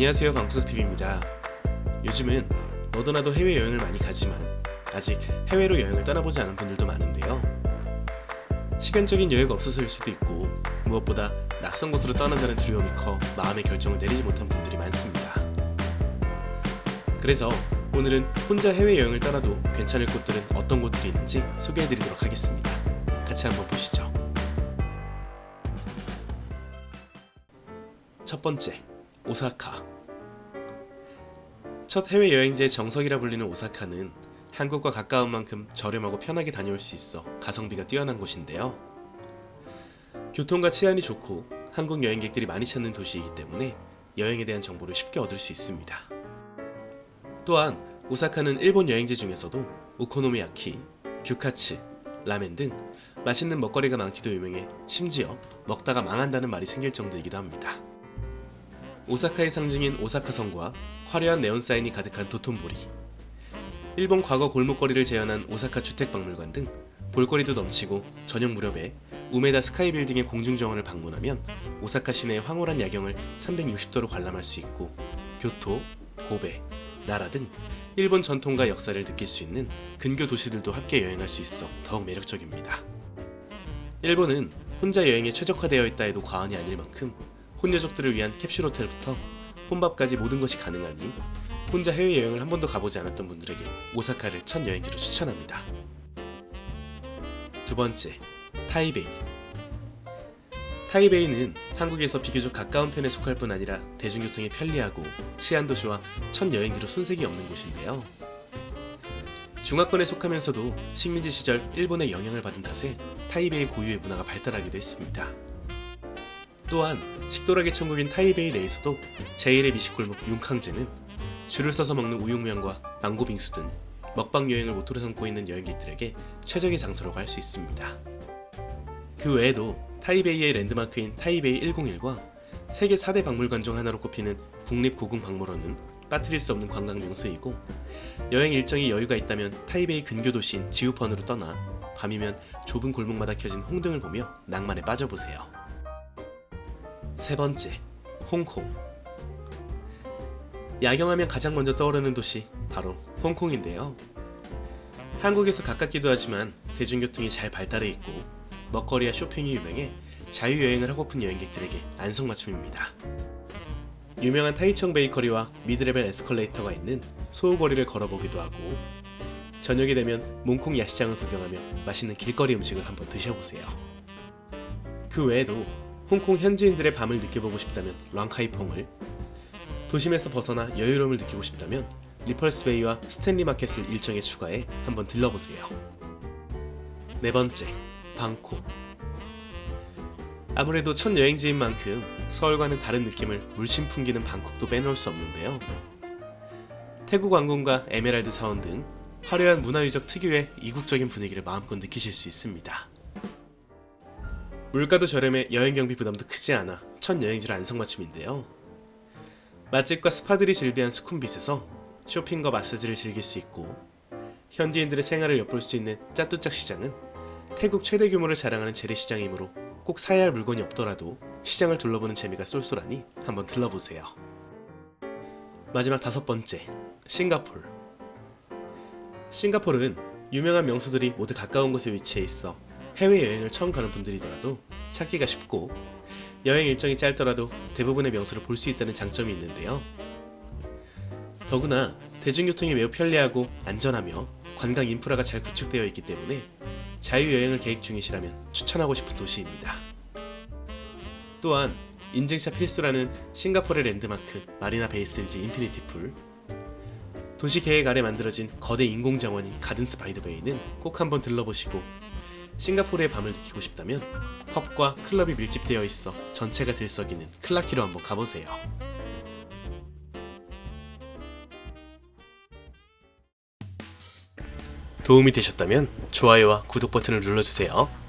안녕하세요 방구석TV입니다. 요즘은 너도 나도 해외여행을 많이 가지만 아직 해외로 여행을 떠나보지 않은 분들도 많은데요. 시간적인 여유가 없어서일 수도 있고 무엇보다 낯선 곳으로 떠난다는 두려움이 커 마음의 결정을 내리지 못한 분들이 많습니다. 그래서 오늘은 혼자 해외여행을 떠나도 괜찮을 곳들은 어떤 곳들이 있는지 소개해드리도록 하겠습니다. 같이 한번 보시죠. 첫 번째, 오사카. 첫 해외 여행지의 정석이라 불리는 오사카는 한국과 가까운 만큼 저렴하고 편하게 다녀올 수 있어 가성비가 뛰어난 곳인데요. 교통과 치안이 좋고 한국 여행객들이 많이 찾는 도시이기 때문에 여행에 대한 정보를 쉽게 얻을 수 있습니다. 또한 오사카는 일본 여행지 중에서도 오코노미야키, 규카츠, 라멘 등 맛있는 먹거리가 많기도 유명해 심지어 먹다가 망한다는 말이 생길 정도이기도 합니다. 오사카의 상징인 오사카 성과 화려한 네온 사인이 가득한 도톤보리 일본 과거 골목거리를 재현한 오사카 주택박물관 등 볼거리도 넘치고 저녁 무렵에 우메다 스카이 빌딩의 공중정원을 방문하면 오사카 시내의 황홀한 야경을 360도로 관람할 수 있고 교토, 고베, 나라 등 일본 전통과 역사를 느낄 수 있는 근교 도시들도 함께 여행할 수 있어 더욱 매력적입니다. 일본은 혼자 여행에 최적화되어 있다 해도 과언이 아닐 만큼 혼녀족들을 위한 캡슐 호텔부터 혼밥까지 모든 것이 가능하니 혼자 해외여행을 한 번도 가보지 않았던 분들에게 오사카를 첫 여행지로 추천합니다. 두 번째, 타이베이. 타이베이는 한국에서 비교적 가까운 편에 속할 뿐 아니라 대중교통이 편리하고 치안 도시와 첫 여행지로 손색이 없는 곳인데요. 중화권에 속하면서도 식민지 시절 일본의 영향을 받은 탓에 타이베이 고유의 문화가 발달하기도 했습니다. 또한 식도락의 천국인 타이베이 내에서도 제1의 미식골목 융캉제는 줄을 서서 먹는 우육면과 망고 빙수 등 먹방 여행을 모토로 삼고 있는 여행객들에게 최적의 장소라고 할 수 있습니다. 그 외에도 타이베이의 랜드마크인 타이베이 101과 세계 4대 박물관 중 하나로 꼽히는 국립고궁박물원은 빠뜨릴 수 없는 관광 명소이고 여행 일정이 여유가 있다면 타이베이 근교 도시인 지우펀으로 떠나 밤이면 좁은 골목마다 켜진 홍등을 보며 낭만에 빠져보세요. 세 번째, 홍콩. 야경하면 가장 먼저 떠오르는 도시 바로 홍콩인데요. 한국에서 가깝기도 하지만 대중교통이 잘 발달해 있고 먹거리와 쇼핑이 유명해 자유여행을 하고픈 여행객들에게 안성맞춤입니다. 유명한 타이청 베이커리와 미드레벨 에스컬레이터가 있는 소호거리를 걸어보기도 하고 저녁이 되면 몽콩 야시장을 구경하며 맛있는 길거리 음식을 한번 드셔보세요. 그 외에도 홍콩 현지인들의 밤을 느껴보고 싶다면 랑카이퐁을 도심에서 벗어나 여유로움을 느끼고 싶다면 리펄스 베이와 스탠리 마켓을 일정에 추가해 한번 들러보세요. 네 번째, 방콕. 아무래도 첫 여행지인 만큼 서울과는 다른 느낌을 물씬 풍기는 방콕도 빼놓을 수 없는데요. 태국 왕궁과 에메랄드 사원 등 화려한 문화유적 특유의 이국적인 분위기를 마음껏 느끼실 수 있습니다. 물가도 저렴해 여행 경비 부담도 크지 않아 첫 여행지로 안성맞춤인데요. 맛집과 스파들이 즐비한 수쿰빗에서 쇼핑과 마사지를 즐길 수 있고 현지인들의 생활을 엿볼 수 있는 짜뚜짝 시장은 태국 최대 규모를 자랑하는 재래시장이므로 꼭 사야 할 물건이 없더라도 시장을 둘러보는 재미가 쏠쏠하니 한번 들러보세요. 마지막 다섯 번째, 싱가폴. 싱가폴은 유명한 명소들이 모두 가까운 곳에 위치해 있어 해외여행을 처음 가는 분들이더라도 찾기가 쉽고 여행 일정이 짧더라도 대부분의 명소를 볼 수 있다는 장점이 있는데요. 더구나 대중교통이 매우 편리하고 안전하며 관광 인프라가 잘 구축되어 있기 때문에 자유여행을 계획 중이시라면 추천하고 싶은 도시입니다. 또한 인증샷 필수라는 싱가포르의 랜드마크 마리나 베이스인지 인피니티 풀 도시 계획 아래 만들어진 거대 인공정원인 가든스 바이드베이는 꼭 한번 들러보시고 싱가포르의 밤을 느끼고 싶다면 펍과 클럽이 밀집되어 있어 전체가 들썩이는 클라키로 한번 가보세요. 도움이 되셨다면 좋아요와 구독 버튼을 눌러주세요.